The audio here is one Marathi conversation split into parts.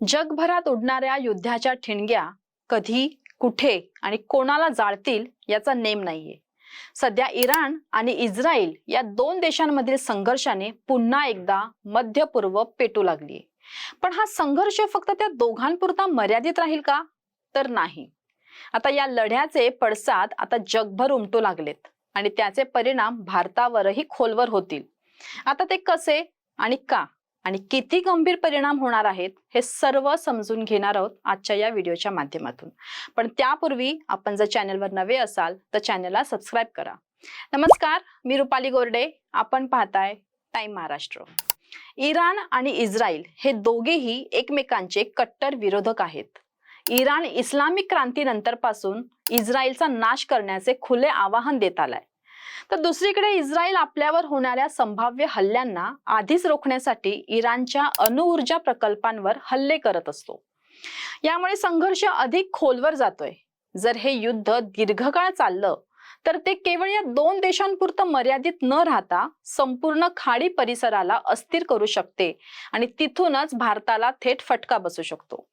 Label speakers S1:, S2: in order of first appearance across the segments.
S1: जगभरात उडणाऱ्या युद्धाच्या ठिणग्या कधी कुठे आणि कोणाला जाळतील याचा नेम नाहीये. सध्या इराण आणि इस्रायल या दोन देशांमधील संघर्षाने पुन्हा एकदा मध्य पूर्व पेटू लागलीये. पण हा संघर्ष फक्त त्या दोघांपुरता मर्यादित राहील का? तर नाही. आता या लढ्याचे पडसाद आता जगभर उमटू लागलेत आणि त्याचे परिणाम भारतावरही खोलवर होतील. आता ते कसे आणि का? आणि किती गंभीर परिणाम होणार आहेत हे सर्व समजून घेणार आहोत आजच्या या व्हिडिओच्या माध्यमातून. पण त्यापूर्वी आपण जर चॅनलवर नवे असाल तर चॅनलला सबस्क्राईब करा. नमस्कार मी रुपाली गोरडे. आपण पाहताय टाईम महाराष्ट्र. इराण आणि इस्रायल हे दोघेही एकमेकांचे कट्टर विरोधक आहेत. इराण इस्लामिक क्रांतीनंतरपासून इस्रायलचा नाश करण्याचे खुले आवाहन देत आलाय. तर दुसरीकडे इस्रायल आपल्यावर होणाऱ्या संभाव्य हल्ल्यांना आधीच रोखण्यासाठी इराणच्या अणुऊर्जा प्रकल्पांवर हल्ले करत असतो. यामुळे संघर्ष अधिक खोलवर जातोय. जर हे युद्ध दीर्घकाळ चाललं तर ते केवळ या दोन देशांपुरतं मर्यादित न राहता संपूर्ण खाडी परिसराला अस्थिर करू शकते आणि तिथूनच भारताला थेट फटका बसू शकतो.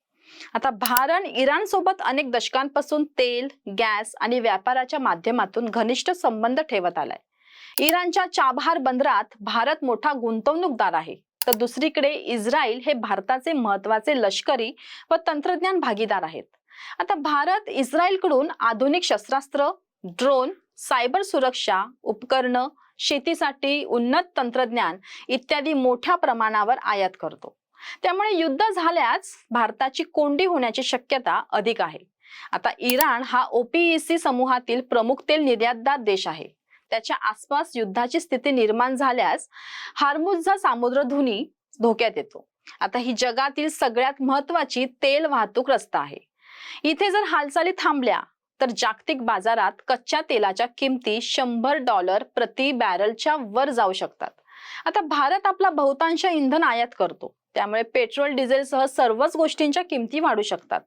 S1: आता भारत इराण सोबत अनेक दशकांपासून तेल गॅस आणि व्यापाराच्या माध्यमातून घनिष्ठ संबंध ठेवत आलाय. इराणच्या चाबहार बंदरात भारत मोठा गुंतवणूकदार आहे. तर दुसरीकडे इस्रायल हे भारताचे महत्त्वाचे लष्करी व तंत्रज्ञान भागीदार आहेत. आता भारत इस्रायलकडून आधुनिक शस्त्रास्त्र ड्रोन सायबर सुरक्षा उपकरणं शेतीसाठी उन्नत तंत्रज्ञान इत्यादी मोठ्या प्रमाणावर आयात करतो. त्यामुळे युद्ध झाल्यास भारताची कोंडी होण्याची शक्यता अधिक आहे. आता इराण हा ओपीईसी समूहातील प्रमुख तेल निर्यातदार देश आहे. त्याच्या आसपास युद्धाची स्थिती निर्माण झाल्यास हार्मुजचा सामुद्रधुनी धोक्यात येतो. आता ही जगातील सगळ्यात महत्वाची तेल वाहतूक रस्ता आहे. इथे जर हालचाली थांबल्या तर जागतिक बाजारात कच्च्या तेलाच्या किमती शंभर डॉलर प्रति बॅरलच्या वर जाऊ शकतात. आता भारत आपला बहुतांश इंधन आयात करतो. त्यामुळे पेट्रोल डिझेलसह सर्वच गोष्टींच्या किमती वाढू शकतात.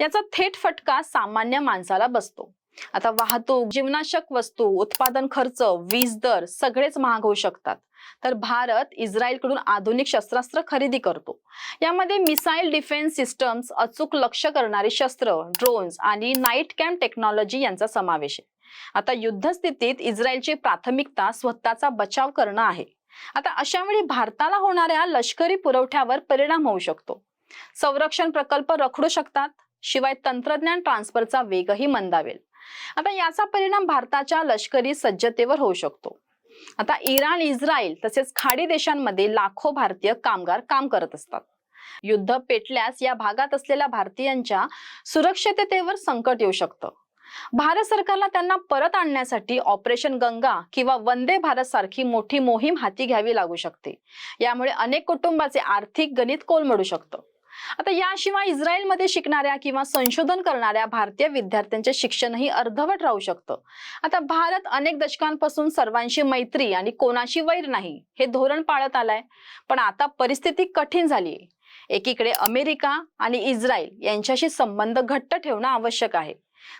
S1: याचा थेट फटका सामान्य माणसाला बसतो. आता वाहतूक जीवनाशक वस्तू उत्पादन खर्च वीज दर सगळेच महाग होऊ शकतात. तर भारत इस्रायलकडून आधुनिक शस्त्रास्त्र खरेदी करतो. यामध्ये मिसाईल डिफेन्स सिस्टम्स अचूक लक्ष करणारी शस्त्र ड्रोन्स आणि नाईट कॅम्प टेक्नॉलॉजी यांचा समावेश आहे. आता युद्धस्थितीत इस्रायलची प्राथमिकता स्वतःचा बचाव करणं आहे. आता अशा वेळी भारताला होणाऱ्या लष्करी पुरवठ्यावर परिणाम होऊ शकतो. संरक्षण प्रकल्प रखडू शकतात शिवाय तंत्रज्ञान ट्रान्सफरचा वेगही मंदावेल. आता याचा परिणाम भारताच्या लष्करी सज्जतेवर होऊ शकतो. आता इराण इस्रायल तसेच खाडी देशांमध्ये लाखो भारतीय कामगार काम करत असतात. युद्ध पेटल्यास या भागात असलेल्या भारतीयांच्या सुरक्षिततेवर संकट येऊ शकतं. भारत सरकारला त्यांना परत आणण्यासाठी ऑपरेशन गंगा किंवा वंदे भारत सारखी मोठी मोहीम हाती घ्यावी लागू शकते. यामुळे अनेक कुटुंबाचे आर्थिक गणित कोलमडू शकतं. आता याशिवाय इस्रायलमध्ये शिकणाऱ्या किंवा संशोधन करणाऱ्या भारतीय विद्यार्थ्यांचे शिक्षणही अर्धवट राहू शकतं. आता भारत अनेक दशकांपासून सर्वांशी मैत्री आणि कोणाशी वैर नाही हे धोरण पाळत आलंय. पण आता परिस्थिती कठीण झाली आहे एकीकडे अमेरिका आणि इस्रायल यांच्याशी संबंध घट्ट ठेवणं आवश्यक आहे.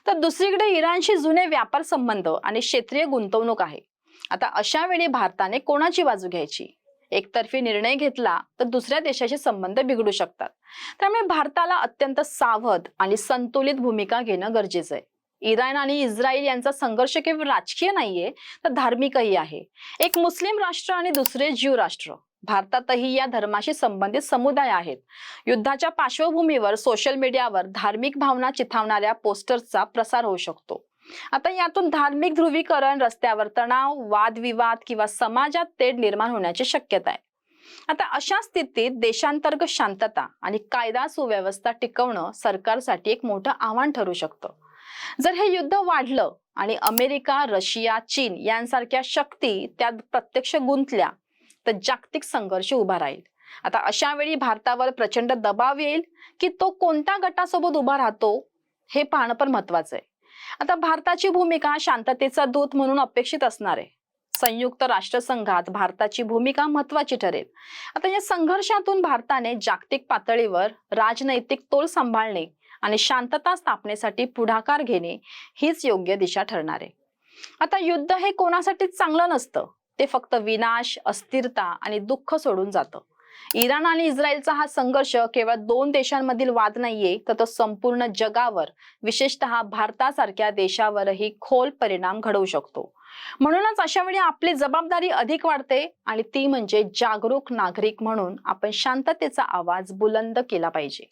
S1: तर दुसरीकडे इराणशी जुने व्यापार संबंध आणि क्षेत्रीय गुंतवणूक आहे. आता अशा वेळी भारताने कोणाची बाजू घ्यायची? एकतर्फी निर्णय घेतला तर दुसऱ्या देशाचे संबंध बिघडू शकतात. त्यामुळे भारताला अत्यंत सावध आणि संतुलित भूमिका घेणं गरजेचं आहे. इराण आणि इस्रायल यांचा संघर्ष केवळ राजकीय नाहीये तर धार्मिकही आहे. एक मुस्लिम राष्ट्र आणि दुसरे ज्यू राष्ट्र भारतातही या धर्माशी संबंधित समुदाय आहेत. युद्धाच्या पार्श्वभूमीवर सोशल मीडियावर धार्मिक भावना चिथावणाऱ्या पोस्टर्सचा प्रसार होऊ शकतो. आता यातून धार्मिक ध्रुवीकरण रस्त्यावर तणाव वादविवाद किंवा समाजात तेढ निर्माण होण्याची शक्यता आहे. आता अशा स्थितीत देशांतर्गत शांतता आणि कायदा सुव्यवस्था टिकवणं सरकारसाठी एक मोठं आव्हान ठरू शकतं. जर हे युद्ध वाढलं आणि अमेरिका रशिया चीन यांसारख्या शक्ती त्यात प्रत्यक्ष गुंतल्या तर जागतिक संघर्ष उभा राहील. आता अशा वेळी भारतावर प्रचंड दबाव येईल की तो कोणत्या गटासोबत उभा राहतो हे पाहणं पण महत्वाचं आहे. आता भारताची भूमिका शांततेचा दूत म्हणून अपेक्षित असणार आहे. संयुक्त राष्ट्रसंघात भारताची भूमिका महत्वाची ठरेल. आता या संघर्षातून भारताने जागतिक पातळीवर राजनैतिक तोल सांभाळणे आणि शांतता स्थापनेसाठी पुढाकार घेणे हीच योग्य दिशा ठरणार आहे. आता युद्ध हे कोणासाठीच चांगलं नसतं ते फक्त विनाश अस्थिरता आणि दुःख सोडून जातं. इराण आणि इस्रायलचा हा संघर्ष केवळ दोन देशांमधील वाद नाहीये तर तो संपूर्ण जगावर विशेषतः भारतासारख्या देशावरही खोल परिणाम घडवू शकतो. म्हणूनच अशा वेळी आपली जबाबदारी अधिक वाढते आणि ती म्हणजे जागरूक नागरिक म्हणून आपण शांततेचा आवाज बुलंद केला पाहिजे.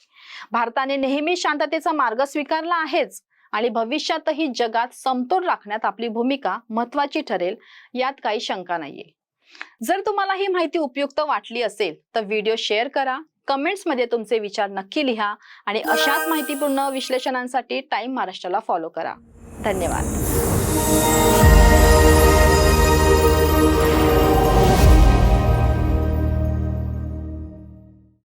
S1: भारताने नेहमी शांततेचा मार्ग स्वीकारला आहेच आणि भविष्यातही जगात समतोल राखण्यात आपली भूमिका महत्वाची ठरेल यात काही शंका नाहीये. जर तुम्हाला ही माहिती उपयुक्त वाटली असेल तर व्हिडिओ शेअर करा कमेंट्समध्ये तुमचे विचार नक्की लिहा आणि अशाच माहितीपूर्ण विश्लेषणांसाठी टाइम महाराष्ट्राला फॉलो करा. धन्यवाद.